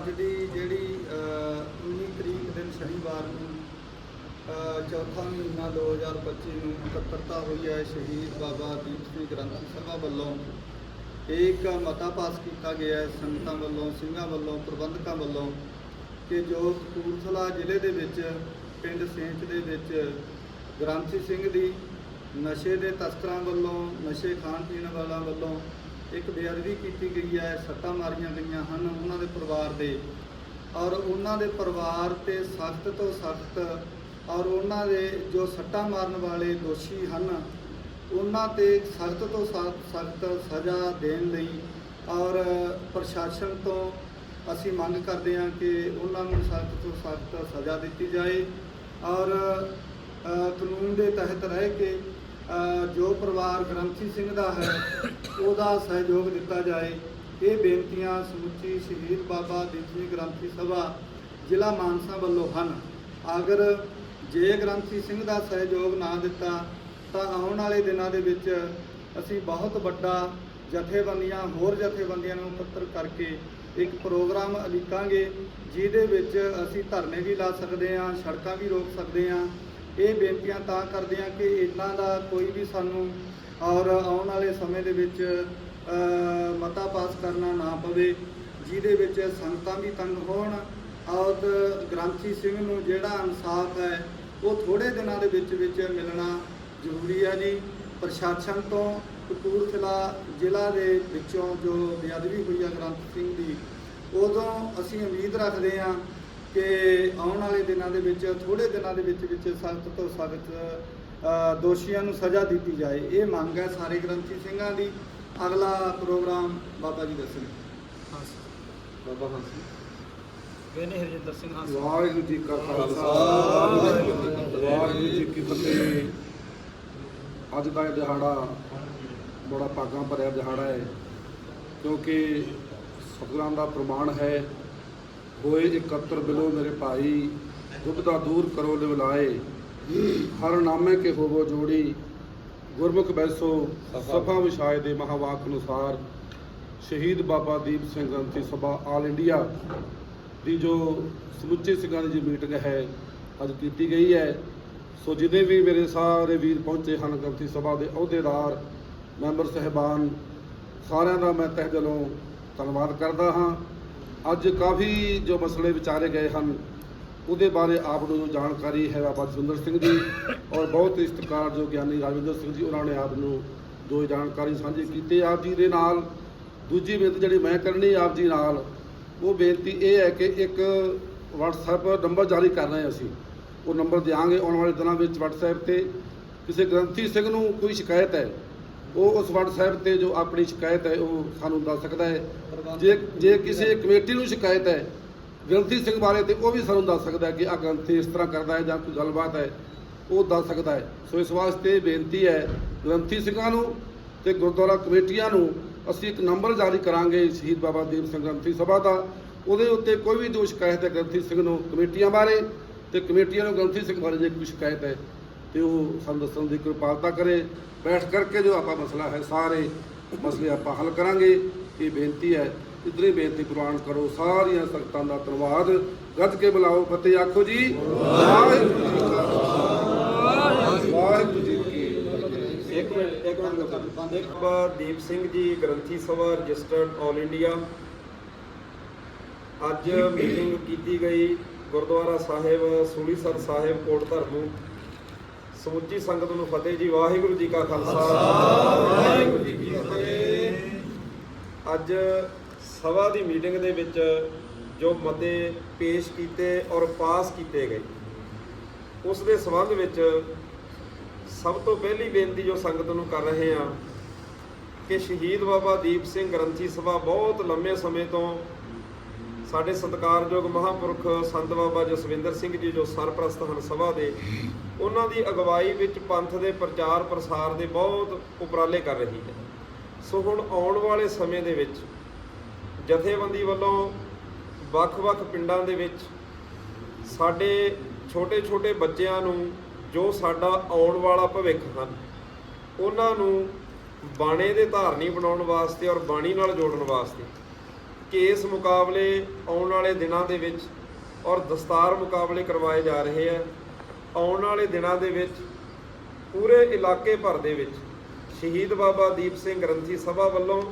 ਅੱਜ ਦੀ ਜਿਹੜੀ ਅ, 19 ਤਰੀਕ ਦਿਨ ਸ਼ਨੀਵਾਰ ਨੂੰ ਚੌਥਾ ਮਹੀਨਾ 2025 ਨੂੰ ਇਕੱਤਰਤਾ ਹੋਈ ਹੈ ਸ਼ਹੀਦ ਬਾਬਾ ਦੀਪ ਸਿੰਘ ਗ੍ਰੰਥੀ ਸਭਾ ਵੱਲੋਂ। ਇੱਕ ਮਤਾ ਪਾਸ ਕੀਤਾ ਗਿਆ ਹੈ ਸੰਗਤਾਂ ਵੱਲੋਂ ਸਿੰਘਾਂ ਵੱਲੋਂ ਪ੍ਰਬੰਧਕਾਂ ਵੱਲੋਂ ਕਿ ਜੋ ਕਪੂਰਥਲਾ ਜ਼ਿਲ੍ਹੇ ਦੇ ਵਿੱਚ ਪਿੰਡ ਸੇਂਚ ਦੇ ਵਿੱਚ ਗ੍ਰੰਥੀ ਸਿੰਘ ਦੀ ਨਸ਼ੇ ਦੇ ਤਸਕਰਾਂ ਵੱਲੋਂ ਨਸ਼ੇ ਖਾਣ ਪੀਣ ਵਾਲਿਆਂ ਵੱਲੋਂ ਇੱਕ ਬੇਅਦਬੀ ਕੀਤੀ ਗਈ ਹੈ, ਸੱਟਾਂ ਮਾਰੀਆਂ ਗਈਆਂ ਹਨ ਉਹਨਾਂ ਦੇ ਪਰਿਵਾਰ ਦੇ ਔਰ ਉਹਨਾਂ ਦੇ ਪਰਿਵਾਰ ਤੇ ਸਖਤ ਤੋਂ ਸਖਤ ਔਰ ਉਹਨਾਂ ਦੇ ਜੋ ਸੱਟਾਂ ਮਾਰਨ ਵਾਲੇ ਦੋਸ਼ੀ ਹਨ, ਉਹਨਾਂ ਤੇ ਸਖਤ ਤੋਂ ਸਖਤ ਸਜ਼ਾ ਦੇਣ ਲਈ ਔਰ ਪ੍ਰਸ਼ਾਸਨ ਤੋਂ ਅਸੀਂ ਮੰਗ ਕਰਦੇ ਹਾਂ ਕਿ ਉਹਨਾਂ ਨੂੰ ਸਖਤ ਤੋਂ ਸਖਤ ਸਜ਼ਾ ਦਿੱਤੀ ਜਾਏ ਔਰ ਕਾਨੂੰਨ ਦੇ ਤਹਿਤ ਰਹਿ ਕੇ ਜੋ ਪਰਿਵਾਰ ਗ੍ਰੰਥੀ ਸਿੰਘ ਦਾ ਹੈ, ਉਹਦਾ ਸਹਿਯੋਗ ਦਿੱਤਾ ਜਾਏ। ਇਹ ਬੇਨਤੀਆਂ ਸਮੁੱਚੀ ਸ਼ਹੀਦ ਬਾਬਾ ਦੀਪ ਸਿੰਘ ਗ੍ਰੰਥੀ ਸਭਾ ਜ਼ਿਲ੍ਹਾ ਮਾਨਸਾ ਵੱਲੋਂ ਹਨ। ਅਗਰ ਜੇ ਗ੍ਰੰਥੀ ਸਿੰਘ ਦਾ ਸਹਿਯੋਗ ਨਾ ਦਿੱਤਾ, ਤਾਂ ਆਉਣ ਵਾਲੇ ਦਿਨਾਂ ਦੇ ਵਿੱਚ ਅਸੀਂ ਬਹੁਤ ਵੱਡਾ ਜਥੇਬੰਦੀਆਂ, ਹੋਰ ਜਥੇਬੰਦੀਆਂ ਨੂੰ ਪੱਤਰ ਕਰਕੇ ਇੱਕ ਪ੍ਰੋਗਰਾਮ ਉਲੀਕਾਂਗੇ ਜਿਹਦੇ ਵਿੱਚ ਅਸੀਂ ਧਰਨੇ ਵੀ ਲਾ ਸਕਦੇ ਹਾਂ, ਸੜਕਾਂ ਵੀ ਰੋਕ ਸਕਦੇ ਹਾਂ ਇਹ ਬੇਨਤੀਆਂ ਤਾਂ ਕਰਦੇ ਹਾਂ ਕਿ ਇਹਨਾਂ ਦਾ ਕੋਈ ਵੀ ਸਾਨੂੰ ਔਰ ਆਉਣ ਵਾਲੇ ਸਮੇਂ ਦੇ ਵਿੱਚ ਮਤਾ ਪਾਸ ਕਰਨਾ ਨਾ ਪਵੇ, ਜਿਹਦੇ ਵਿੱਚ ਸੰਗਤਾਂ ਵੀ ਤੰਗ ਹੋਣ, ਔਰ ਗ੍ਰੰਥੀ ਸਿੰਘ ਨੂੰ ਜਿਹੜਾ ਇਨਸਾਫ ਹੈ, ਉਹ ਥੋੜੇ ਦਿਨਾਂ ਦੇ ਵਿੱਚ ਵਿੱਚ ਮਿਲਣਾ ਜ਼ਰੂਰੀ ਹੈ ਜੀ। ਪ੍ਰਸ਼ਾਸਨ ਤੋਂ ਕਪੂਰਥਲਾ ਜ਼ਿਲ੍ਹਾ ਦੇ ਵਿੱਚੋਂ ਜੋ ਬੇਅਦਬੀ ਹੋਈ ਹੈ ਗ੍ਰੰਥ ਸਿੰਘ ਦੀ, ਉਦੋਂ ਅਸੀਂ ਉਮੀਦ ਰੱਖਦੇ ਹਾਂ ਕਿ ਆਉਣ ਵਾਲੇ ਦਿਨਾਂ ਦੇ ਵਿੱਚ ਥੋੜੇ ਦਿਨਾਂ ਦੇ ਵਿੱਚ ਵਿੱਚ ਸਖਤ ਤੋਂ ਸਖਤ ਦੋਸ਼ੀਆਂ ਨੂੰ ਸਜ਼ਾ ਦਿੱਤੀ ਜਾਏ। ਇਹ ਮੰਗ ਹੈ ਸਾਰੇ ਗ੍ਰੰਥੀ ਸਿੰਘਾਂ ਦੀ। ਅਗਲਾ ਪ੍ਰੋਗਰਾਮ ਬਾਬਾ ਜੀ ਦੱਸਣਗੇ ਬਾਬਾ ਹੰਸ ਵੇਨੇ ਹਰਜਿੰਦਰ ਸਿੰਘ ਹੰਸ ਵਾਹਿਗੁਰੂ ਜੀ ਕਾ ਖਾਲਸਾ। ਵਾਹਿਗੁਰੂ ਜੀ ਕੀ ਫਤਿਹ। ਅੱਜ ਦਾ ਇਹ ਦਿਹਾੜਾ ਬੜਾ ਭਾਗਾਂ ਭਰਿਆ ਦਿਹਾੜਾ ਹੈ। ਕਿਉਂਕਿ ਸਤਿਗੁਰਾਂ ਦਾ ਪ੍ਰਮਾਣ ਹੈ। ਹੋਏ ਇਕੱਤਰ ਬਿਲੋ ਮੇਰੇ ਭਾਈ ਦੁਬਦਾ ਦੂਰ ਕਰੋ ਲਿਵਲਾਏ। ਹਰ ਨਾਮੇ ਕੇ ਹੋਵੋ ਜੋੜੀ। ਗੁਰਮੁਖ ਬੈਸੋ ਸਫਾ ਵਿਛਾਏ ਦੇ ਮਹਾਵਾਕ ਅਨੁਸਾਰ ਸ਼ਹੀਦ ਬਾਬਾ ਦੀਪ ਸਿੰਘ ਗ੍ਰੰਥੀ ਸਭਾ ਆਲ ਇੰਡੀਆ ਦੀ ਜੋ ਸਮੁੱਚੇ ਸਿੰਘਾਂ ਦੀ ਜੀ ਮੀਟਿੰਗ ਹੈ ਅੱਜ ਕੀਤੀ ਗਈ ਹੈ। ਸੋ ਜਿਹਦੇ ਵੀ ਮੇਰੇ ਸਾਰੇ ਵੀਰ ਪਹੁੰਚੇ ਹਨ ਗ੍ਰੰਥੀ ਸਭਾ ਦੇ ਅਹੁਦੇਦਾਰ ਮੈਂਬਰ ਸਹਿਬਾਨ ਸਾਰਿਆਂ ਦਾ ਮੈਂ ਤਹਿ ਦਿਲੋਂ ਧੰਨਵਾਦ ਕਰਦਾ ਹਾਂ। ਅੱਜ ਕਾਫੀ ਜੋ ਮਸਲੇ ਵਿਚਾਰੇ ਗਏ ਹਨ, ਉਹਦੇ ਬਾਰੇ ਆਪ ਨੂੰ ਜੋ ਜਾਣਕਾਰੀ ਹੈ ਬਾਬਾ ਜਸਵਿੰਦਰ ਸਿੰਘ ਜੀ ਔਰ ਬਹੁਤ ਇਸਤਕਾਰ ਜੋ ਗਿਆਨੀ ਰਾਜਵਿੰਦਰ ਸਿੰਘ ਜੀ, ਉਹਨਾਂ ਨੇ ਆਪ ਨੂੰ ਜੋ ਜਾਣਕਾਰੀ ਸਾਂਝੀ ਕੀਤੀ। ਆਪ ਜੀ ਦੇ ਨਾਲ ਦੂਜੀ ਬੇਨਤੀ ਜਿਹੜੀ ਮੈਂ ਕਰਨੀ, ਆਪ ਜੀ ਨਾਲ, ਉਹ ਬੇਨਤੀ ਇਹ ਹੈ ਕਿ ਇੱਕ WhatsApp ਨੰਬਰ ਜਾਰੀ ਕਰ ਰਹੇ ਅਸੀਂ। ਉਹ ਨੰਬਰ ਦਿਆਂਗੇ ਆਉਣ ਵਾਲੇ ਦਿਨਾਂ ਵਿੱਚ WhatsApp ਤੇ। ਕਿਸੇ ਗ੍ਰੰਥੀ ਸਿੰਘ ਨੂੰ ਕੋਈ ਸ਼ਿਕਾਇਤ ਹੈ ਉਹ ਉਸ WhatsApp ਤੇ ਜੋ ਆਪਣੀ ਸ਼ਿਕਾਇਤ ਹੈ ਉਹ ਸਾਨੂੰ ਦੱਸ ਸਕਦਾ ਹੈ। ਜੇ ਜੇ ਕਿਸੇ ਕਮੇਟੀ ਨੂੰ ਸ਼ਿਕਾਇਤ ਹੈ ਗ੍ਰੰਥੀ ਸਿੰਘ ਬਾਰੇ ਤੇ ਉਹ ਵੀ ਸਾਨੂੰ ਦੱਸ ਸਕਦਾ ਹੈ ਕਿ ਆ ਗ੍ਰੰਥੀ ਇਸ ਤਰ੍ਹਾਂ ਕਰਦਾ ਹੈ ਜਾਂ ਕੋਈ ਗੱਲਬਾਤ ਹੈ ਉਹ ਦੱਸ ਸਕਦਾ ਹੈ। ਸੋ ਇਸ ਵਾਸਤੇ ਬੇਨਤੀ ਹੈ ਗ੍ਰੰਥੀ ਸਿੰਘਾਂ ਨੂੰ ਤੇ ਗੁਰਦੁਆਰਾ ਕਮੇਟੀਆਂ ਨੂੰ ਅਸੀਂ ਇੱਕ ਨੰਬਰ ਜਾਰੀ ਕਰਾਂਗੇ ਸ਼ਹੀਦ ਬਾਬਾ ਦੀਪ ਸਿੰਘ ਗ੍ਰੰਥੀ ਸਭਾ ਦਾ। ਉਹਦੇ ਉੱਤੇ ਕੋਈ ਵੀ ਜੋ ਸ਼ਿਕਾਇਤ ਹੈ ਗ੍ਰੰਥੀ ਸਿੰਘ ਨੂੰ ਕਮੇਟੀਆਂ ਬਾਰੇ ਤੇ ਕਮੇਟੀਆਂ ਨੂੰ ਗ੍ਰੰਥੀ ਸਿੰਘ ਬਾਰੇ ਜੇ ਕੋਈ ਸ਼ਿਕਾਇਤ ਹੈ ਤੇ ਉਹ ਸਾਨੂੰ ਦੱਸਣ ਦੀ ਕਿਰਪਾਲਤਾ ਕਰੇ। ਬੈਠ ਕਰਕੇ ਜੋ ਆਪਾਂ ਮਸਲਾ ਹੈ ਸਾਰੇ ਮਸਲੇ ਆਪਾਂ ਹੱਲ ਕਰਾਂਗੇ। ਇਹ ਬੇਨਤੀ ਹੈ ਇਤਨੀ ਬੇਨਤੀ ਪ੍ਰਵਾਨ ਕਰੋ। ਸਾਰੀਆਂ ਸੰਗਤਾਂ ਦਾ ਧੰਨਵਾਦ। ਗੱਜ ਕੇ ਬੁਲਾਓ ਫਤਿਹ ਆਖੋ ਜੀ। ਵਾਹਿਗੁਰੂ ਜੀ ਕਾ ਖਾਲਸਾ ਵਾਹਿਗੁਰੂ ਜੀ ਕੀ ਫਤਿਹ। ਇੱਕ ਮਿੰਟ ਇੱਕ ਮਿੰਟ ਬਾਬਾ Deep Singh ji Granthi Sabha registered all India ਅੱਜ ਮੀਟਿੰਗ ਕੀਤੀ ਗਈ ਗੁਰਦੁਆਰਾ ਸਾਹਿਬ ਸੂਲੀਸਰ ਸਾਹਿਬ ਕੋਟ ਧਰਮੂ। ਸਮੁੱਚੀ ਸੰਗਤ ਨੂੰ ਫਤਿਹ ਜੀ ਵਾਹਿਗੁਰੂ ਜੀ ਕਾ ਖਾਲਸਾ। ਵਾਹਿਗੁਰੂ ਜੀ ਕੀ ਫਤਿਹ। ਅੱਜ ਸਭਾ ਦੀ ਮੀਟਿੰਗ ਦੇ ਵਿੱਚ ਜੋ ਮਤੇ ਪੇਸ਼ ਕੀਤੇ ਔਰ ਪਾਸ ਕੀਤੇ ਗਏ ਉਸ ਦੇ ਸੰਬੰਧ ਵਿੱਚ ਸਭ ਤੋਂ ਪਹਿਲੀ ਬੇਨਤੀ ਜੋ ਸੰਗਤ ਨੂੰ ਕਰ ਰਹੇ ਹਾਂ ਕਿ ਸ਼ਹੀਦ ਬਾਬਾ ਦੀਪ ਸਿੰਘ ਗ੍ਰੰਥੀ ਸਭਾ ਬਹੁਤ ਲੰਮੇ ਸਮੇਂ ਤੋਂ ਸਾਡੇ ਸਤਿਕਾਰਯੋਗ ਮਹਾਂਪੁਰਖ ਸੰਤ ਬਾਬਾ ਜਸਵਿੰਦਰ ਸਿੰਘ ਜੀ ਜੋ ਸਰਪ੍ਰਸਤ ਹਨ ਸਭਾ ਦੇ, ਉਹਨਾਂ ਦੀ ਅਗਵਾਈ ਵਿੱਚ ਪੰਥ ਦੇ ਪ੍ਰਚਾਰ ਪ੍ਰਸਾਰ ਦੇ ਬਹੁਤ ਉਪਰਾਲੇ ਕਰ ਰਹੀ ਹੈ। ਸੋ ਹੁਣ ਆਉਣ ਵਾਲੇ ਸਮੇਂ ਦੇ ਵਿੱਚ ਜਥੇਬੰਦੀ ਵੱਲੋਂ ਵੱਖ-ਵੱਖ ਪਿੰਡਾਂ ਦੇ ਵਿੱਚ ਸਾਡੇ ਛੋਟੇ-ਛੋਟੇ ਬੱਚਿਆਂ ਨੂੰ ਜੋ ਸਾਡਾ ਆਉਣ ਵਾਲਾ ਭਵਿੱਖ ਹਨ, ਉਹਨਾਂ ਨੂੰ ਬਾਣੇ ਦੇ ਧਾਰਨੀ ਬਣਾਉਣ ਵਾਸਤੇ ਔਰ ਬਾਣੀ ਨਾਲ ਜੋੜਨ ਵਾਸਤੇ ਕੇਸ ਮੁਕਾਬਲੇ ਆਉਣ ਵਾਲੇ ਦਿਨਾਂ ਦੇ ਵਿੱਚ ਔਰ ਦਸਤਾਰ ਮੁਕਾਬਲੇ ਕਰਵਾਏ ਜਾ ਰਹੇ ਆ। ਆਉਣ ਵਾਲੇ ਦਿਨਾਂ ਦੇ ਵਿੱਚ ਪੂਰੇ ਇਲਾਕੇ ਭਰ ਦੇ ਵਿੱਚ ਸ਼ਹੀਦ ਬਾਬਾ ਦੀਪ ਸਿੰਘ ਗ੍ਰੰਥੀ ਸਭਾ ਵੱਲੋਂ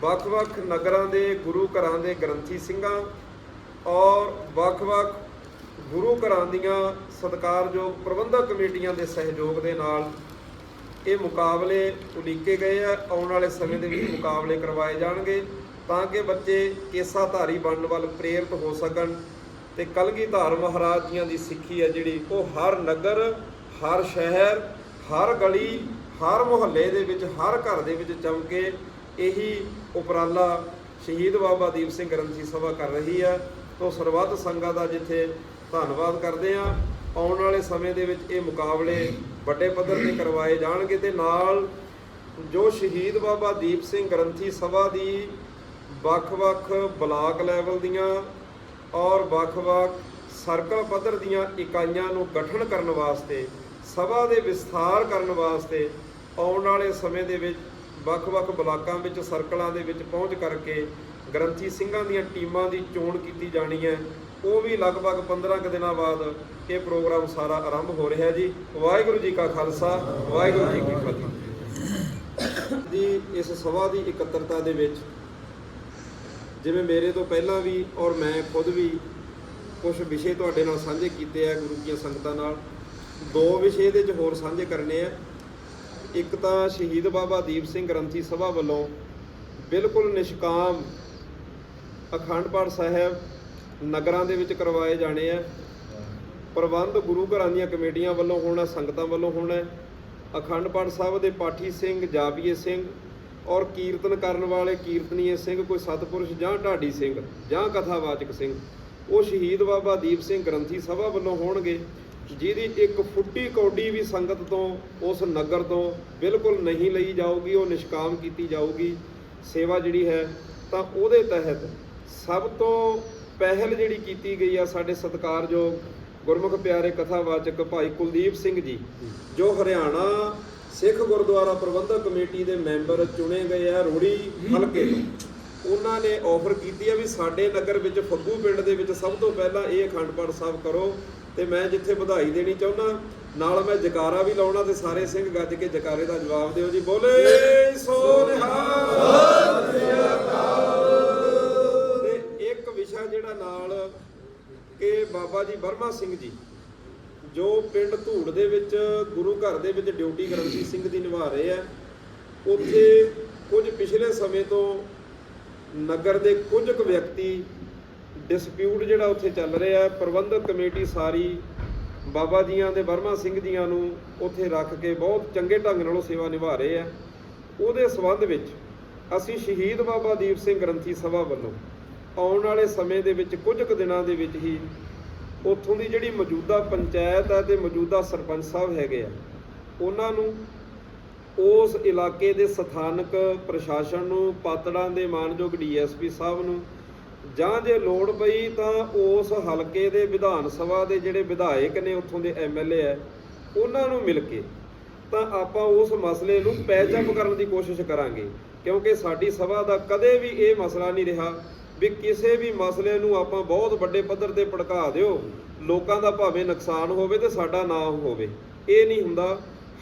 ਵੱਖ-ਵੱਖ ਨਗਰਾਂ ਦੇ ਗੁਰੂ ਘਰਾਂ ਦੇ ਗ੍ਰੰਥੀ ਸਿੰਘਾਂ ਔਰ ਵੱਖ-ਵੱਖ ਗੁਰੂ ਘਰਾਂ ਦੀਆਂ ਸਤਿਕਾਰਯੋਗ ਪ੍ਰਬੰਧਕ ਕਮੇਟੀਆਂ ਦੇ ਸਹਿਯੋਗ ਦੇ ਨਾਲ ਇਹ ਮੁਕਾਬਲੇ ਉਲੀਕੇ ਗਏ ਆ। ਆਉਣ ਵਾਲੇ ਸਮੇਂ ਦੇ ਵਿੱਚ ਮੁਕਾਬਲੇ ਕਰਵਾਏ ਜਾਣਗੇ। ਤਾਂ ਕਿ ਬੱਚੇ ਕੇਸਾਧਾਰੀ ਬਣਨ ਵੱਲ ਪ੍ਰੇਰਿਤ ਹੋ ਸਕਣ ਤੇ ਕਲਗੀਧਰ ਮਹਾਰਾਜ ਜੀਆਂ ਦੀ ਸਿੱਖੀ ਹੈ ਜਿਹੜੀ ਉਹ ਹਰ ਨਗਰ, ਹਰ ਸ਼ਹਿਰ, ਹਰ ਗਲੀ, ਹਰ ਮੁਹੱਲੇ ਦੇ ਵਿੱਚ, ਹਰ ਘਰ ਦੇ ਵਿੱਚ ਜਮ ਕੇ ਇਹੀ ਉਪਰਾਲਾ ਸ਼ਹੀਦ ਬਾਬਾ ਦੀਪ ਸਿੰਘ ਗ੍ਰੰਥੀ ਸਭਾ ਕਰ ਰਹੀ ਹੈ। ਤੋਂ ਸਰਬੱਤ ਸੰਗਤਾਂ ਦਾ ਜਿੱਥੇ ਧੰਨਵਾਦ ਕਰਦੇ ਆ ਆਉਣ ਵਾਲੇ ਸਮੇਂ ਦੇ ਵਿੱਚ ਇਹ ਮੁਕਾਬਲੇ ਵੱਡੇ ਪੱਧਰ ਤੇ ਕਰਵਾਏ ਜਾਣਗੇ ਤੇ ਨਾਲ ਜੋ ਸ਼ਹੀਦ ਬਾਬਾ ਦੀਪ ਸਿੰਘ ਗ੍ਰੰਥੀ ਸਭਾ ਦੀ ਵੱਖ-ਵੱਖ ਬਲਾਕ ਲੈਵਲ ਦੀਆਂ ਔਰ ਵੱਖ-ਵੱਖ ਸਰਕਲ ਪੱਧਰ ਦੀਆਂ ਇਕਾਈਆਂ ਨੂੰ ਗਠਨ ਕਰਨ ਵਾਸਤੇ, ਸਭਾ ਦੇ ਵਿਸਥਾਰ ਕਰਨ ਵਾਸਤੇ ਆਉਣ ਵਾਲੇ ਸਮੇਂ ਦੇ ਵਿੱਚ ਵੱਖ-ਵੱਖ ਬਲਾਕਾਂ ਵਿੱਚ ਸਰਕਲਾਂ ਦੇ ਵਿੱਚ ਪਹੁੰਚ ਕਰਕੇ ਗ੍ਰੰਥੀ ਸਿੰਘਾਂ ਦੀਆਂ ਟੀਮਾਂ ਦੀ ਚੋਣ ਕੀਤੀ ਜਾਣੀ ਹੈ। ਉਹ ਵੀ ਲਗਭਗ 15 ਕੁ ਦਿਨਾਂ ਬਾਅਦ ਇਹ ਪ੍ਰੋਗਰਾਮ ਸਾਰਾ ਆਰੰਭ ਹੋ ਰਿਹਾ ਜੀ। ਵਾਹਿਗੁਰੂ ਜੀ ਕਾ ਖਾਲਸਾ, ਵਾਹਿਗੁਰੂ ਜੀ ਕੀ ਫਤਿਹ। ਦੀ ਇਸ ਸਭਾ ਦੀ ਇਕੱਤਰਤਾ ਦੇ ਵਿੱਚ ਜਿਵੇਂ ਮੇਰੇ ਤੋਂ ਪਹਿਲਾਂ ਵੀ ਔਰ ਮੈਂ ਖੁਦ ਵੀ ਕੁਝ ਵਿਸ਼ੇ ਤੁਹਾਡੇ ਨਾਲ ਸਾਂਝੇ ਕੀਤੇ ਆ ਗੁਰੂ ਦੀਆਂ ਸੰਗਤਾਂ ਨਾਲ। ਦੋ ਵਿਸ਼ੇ ਦੇ 'ਚ ਹੋਰ ਸਾਂਝੇ ਕਰਨੇ ਆ। ਇੱਕ ਤਾਂ ਸ਼ਹੀਦ ਬਾਬਾ ਦੀਪ ਸਿੰਘ ਗ੍ਰੰਥੀ ਸਭਾ ਵੱਲੋਂ ਬਿਲਕੁਲ ਨਿਸ਼ਕਾਮ ਅਖੰਡ ਪਾਠ ਸਾਹਿਬ ਨਗਰਾਂ ਦੇ ਵਿੱਚ ਕਰਵਾਏ ਜਾਣੇ ਆ। ਪ੍ਰਬੰਧ ਗੁਰੂ ਘਰਾਂ ਦੀਆਂ ਕਮੇਟੀਆਂ ਵੱਲੋਂ ਹੋਣਾ, ਸੰਗਤਾਂ ਵੱਲੋਂ ਹੋਣਾ। ਅਖੰਡ ਪਾਠ ਸਾਹਿਬ ਦੇ ਪਾਠੀ ਸਿੰਘ, ਜਾਪੀਏ ਸਿੰਘ ਔਰ ਕੀਰਤਨ ਕਰਨ ਵਾਲੇ ਕੀਰਤਨੀਏ ਸਿੰਘ, ਕੋਈ ਸਤਪੁਰਸ਼ ਜਾਂ ਢਾਡੀ ਸਿੰਘ ਜਾਂ ਕਥਾਵਾਚਕ ਸਿੰਘ, ਉਹ ਸ਼ਹੀਦ ਬਾਬਾ ਦੀਪ ਸਿੰਘ ਗ੍ਰੰਥੀ ਸਭਾ ਵੱਲੋਂ ਹੋਣਗੇ, ਜਿਹਦੀ ਇੱਕ ਫੁੱਟੀ ਕੌਡੀ ਵੀ ਸੰਗਤ ਤੋਂ, ਉਸ ਨਗਰ ਤੋਂ ਬਿਲਕੁਲ ਨਹੀਂ ਲਈ ਜਾਊਗੀ, ਉਹ ਨਿਸ਼ਕਾਮ ਕੀਤੀ ਜਾਊਗੀ, ਸੇਵਾ ਜਿਹੜੀ ਹੈ, ਤਾਂ ਉਹਦੇ ਤਹਿਤ ਸਭ ਤੋਂ ਪਹਿਲ ਜਿਹੜੀ ਕੀਤੀ ਗਈ ਆ ਸਾਡੇ ਸਤਿਕਾਰਯੋਗ ਗੁਰਮੁਖ ਪਿਆਰੇ ਕਥਾਵਾਚਕ ਭਾਈ ਕੁਲਦੀਪ ਸਿੰਘ ਜੀ, ਜੋ ਹਰਿਆਣਾ ਸਿੱਖ ਗੁਰਦੁਆਰਾ ਪ੍ਰਬੰਧਕ ਕਮੇਟੀ ਦੇ ਮੈਂਬਰ ਚੁਣੇ ਗਏ ਆ ਰੋੜੀ ਹਲਕੇ ਤੋਂ। ਉਹਨਾਂ ਨੇ ਆਫਰ ਕੀਤੀ ਆ ਵੀ ਸਾਡੇ ਨਗਰ ਵਿੱਚ, ਫੱਗੂ ਪਿੰਡ ਦੇ ਵਿੱਚ ਸਭ ਤੋਂ ਪਹਿਲਾਂ ਇਹ ਅਖੰਡ ਪਾਠ ਸਾਹਿਬ ਕਰੋ ਤੇ ਮੈਂ ਜਿੱਥੇ ਵਧਾਈ ਦੇਣੀ ਚਾਹੁੰਦਾ, ਨਾਲ ਮੈਂ ਜਕਾਰਾ ਵੀ ਲਾਉਣਾ ਤੇ ਸਾਰੇ ਸਿੰਘ ਗੱਜ ਕੇ ਜਕਾਰੇ ਦਾ ਜਵਾਬ ਦਿਓ ਜੀ। ਬੋਲੇ ਸੋ ਨਿਹਾਲ। ਤੇ ਇੱਕ ਵਿਸ਼ਾ ਜਿਹੜਾ ਨਾਲ ਕਿ ਬਾਬਾ ਜੀ ਬਰਮਾ ਸਿੰਘ ਜੀ ਜੋ ਪਿੰਡ ਧੂੜ ਦੇ ਵਿੱਚ ਗੁਰੂ ਘਰ ਦੇ ਵਿੱਚ ਡਿਊਟੀ ਗ੍ਰੰਥੀ ਸਿੰਘ ਦੀ ਨਿਭਾ ਰਹੇ ਆ, ਉੱਥੇ ਕੁਝ ਪਿਛਲੇ ਸਮੇਂ ਤੋਂ ਨਗਰ ਦੇ ਕੁਝ ਕੁ ਵਿਅਕਤੀ ਡਿਸਪਿਊਟ ਜਿਹੜਾ ਉੱਥੇ ਚੱਲ ਰਿਹਾ, ਪ੍ਰਬੰਧਕ ਕਮੇਟੀ ਸਾਰੀ ਬਾਬਾ ਜੀਆਂ ਦੇ ਵਰਮਾ ਸਿੰਘ ਜੀਆਂ ਨੂੰ ਉੱਥੇ ਰੱਖ ਕੇ ਬਹੁਤ ਚੰਗੇ ਢੰਗ ਨਾਲ ਉਹ ਸੇਵਾ ਨਿਭਾ ਰਹੇ ਆ। ਉਹਦੇ ਸਬੰਧ ਵਿੱਚ ਅਸੀਂ ਸ਼ਹੀਦ ਬਾਬਾ ਦੀਪ ਸਿੰਘ ਗ੍ਰੰਥੀ ਸਭਾ ਵੱਲੋਂ ਆਉਣ ਵਾਲੇ ਸਮੇਂ ਦੇ ਵਿੱਚ ਕੁਝ ਕੁ ਦਿਨਾਂ ਦੇ ਵਿੱਚ ਹੀ ਉੱਥੋਂ ਦੀ ਜਿਹੜੀ ਮੌਜੂਦਾ ਪੰਚਾਇਤ ਹੈ ਤੇ ਮੌਜੂਦਾ ਸਰਪੰਚ ਸਾਹਿਬ ਹੈਗੇ ਆ, ਉਹਨਾਂ ਨੂੰ ਉਸ ਇਲਾਕੇ ਦੇ ਸਥਾਨਕ ਪ੍ਰਸ਼ਾਸਨ ਨੂੰ, ਪਾਤੜਾਂ ਦੇ ਮਾਨਯੋਗ ਡੀਐਸਪੀ ਸਾਹਿਬ ਨੂੰ ਜਾਂ ਜੇ ਲੋੜ ਪਈ ਤਾਂ ਉਸ ਹਲਕੇ ਦੇ ਵਿਧਾਨ ਸਭਾ ਦੇ ਜਿਹੜੇ ਵਿਧਾਇਕ ਨੇ ਉੱਥੋਂ ਦੇ ਐਮਐਲਏ ਆ ਉਹਨਾਂ ਨੂੰ ਮਿਲ ਕੇ ਤਾਂ ਆਪਾਂ ਉਸ ਮਸਲੇ ਨੂੰ ਪੈਚਅਪ ਕਰਨ ਦੀ ਕੋਸ਼ਿਸ਼ ਕਰਾਂਗੇ, ਕਿਉਂਕਿ ਸਾਡੀ ਸਭਾ ਦਾ ਕਦੇ ਵੀ ਇਹ ਮਸਲਾ ਨਹੀਂ ਰਿਹਾ ਵੀ ਕਿਸੇ ਵੀ ਮਸਲੇ ਨੂੰ ਆਪਾਂ ਬਹੁਤ ਵੱਡੇ ਪੱਧਰ ਤੇ ਭੜਕਾ ਦਿਓ, ਲੋਕਾਂ ਦਾ ਭਾਵੇਂ ਨੁਕਸਾਨ ਹੋਵੇ ਤੇ ਸਾਡਾ ਨਾਮ ਹੋਵੇ। ਇਹ ਨਹੀਂ ਹੁੰਦਾ।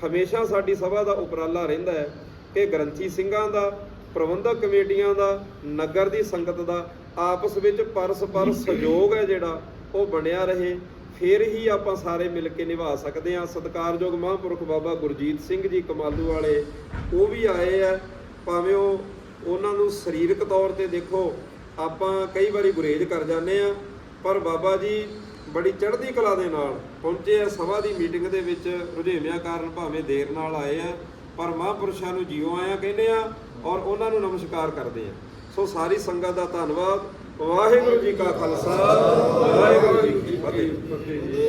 ਹਮੇਸ਼ਾ ਸਾਡੀ ਸਭਾ ਦਾ ਉਪਰਾਲਾ ਰਹਿੰਦਾ ਹੈ ਕਿ ਗ੍ਰੰਥੀ ਸਿੰਘਾਂ ਦਾ, ਪ੍ਰਬੰਧਕ ਕਮੇਟੀਆਂ ਦਾ, ਨਗਰ ਦੀ ਸੰਗਤ ਦਾ ਆਪਸ ਵਿੱਚ ਪਰਸਪਰ ਸਹਿਯੋਗ ਹੈ ਜਿਹੜਾ, ਉਹ ਬਣਿਆ ਰਹੇ। ਫਿਰ ਹੀ ਆਪਾਂ ਸਾਰੇ ਮਿਲ ਕੇ ਨਿਭਾ ਸਕਦੇ ਹਾਂ। ਸਤਿਕਾਰਯੋਗ ਮਹਾਂਪੁਰਖ ਬਾਬਾ ਗੁਰਜੀਤ ਸਿੰਘ ਜੀ ਕਮਾਲੂ ਵਾਲੇ, ਉਹ ਵੀ ਆਏ ਆ। ਭਾਵੇਂ ਉਹ ਉਹਨਾਂ ਨੂੰ ਸਰੀਰਕ ਤੌਰ ਤੇ ਦੇਖੋ ਆਪਾਂ ਕਈ ਵਾਰੀ ਗੁਰੇਜ਼ ਕਰ ਜਾਂਦੇ ਆ ਪਰ ਬਾਬਾ ਜੀ ਬੜੀ ਚੜ੍ਹਦੀ ਕਲਾ ਦੇ ਨਾਲ ਪਹੁੰਚੇ ਆ, ਸਭਾ ਦੀ ਮੀਟਿੰਗ ਦੇ ਵਿੱਚ ਰੁਝੇਵਿਆਂ ਕਾਰਨ ਭਾਵੇਂ ਦੇਰ ਨਾਲ ਆਏ ਆ, ਪਰ ਮਹਾਂਪੁਰਸ਼ਾਂ ਨੂੰ ਜੀਓ ਆਇਆ ਕਹਿੰਦੇ ਆ ਔਰ ਉਹਨਾਂ ਨੂੰ ਨਮਸਕਾਰ ਕਰਦੇ ਆ। ਸੋ ਸਾਰੀ ਸੰਗਤ ਦਾ ਧੰਨਵਾਦ। ਵਾਹਿਗੁਰੂ ਜੀ ਕਾ ਖਾਲਸਾ, ਵਾਹਿਗੁਰੂ ਜੀ ਕੀ ਫਤਿਹ।